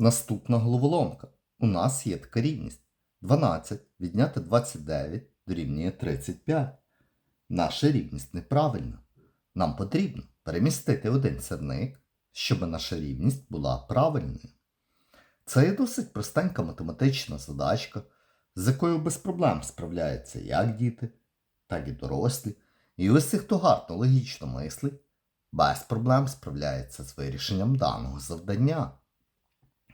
Наступна головоломка. У нас є така рівність. 12 відняти 29 дорівнює 35. Наша рівність неправильна. Нам потрібно перемістити один сірник, щоб наша рівність була правильною. Це є досить простенька математична задачка, з якою без проблем справляються як діти, так і дорослі. І усі, хто гарно логічно мислить, без проблем справляється з вирішенням даного завдання.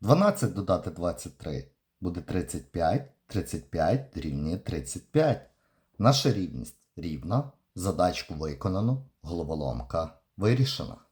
12 додати 23 буде 35, 35 дорівнює 35. Наша рівність рівна, задачку виконано, головоломка вирішена.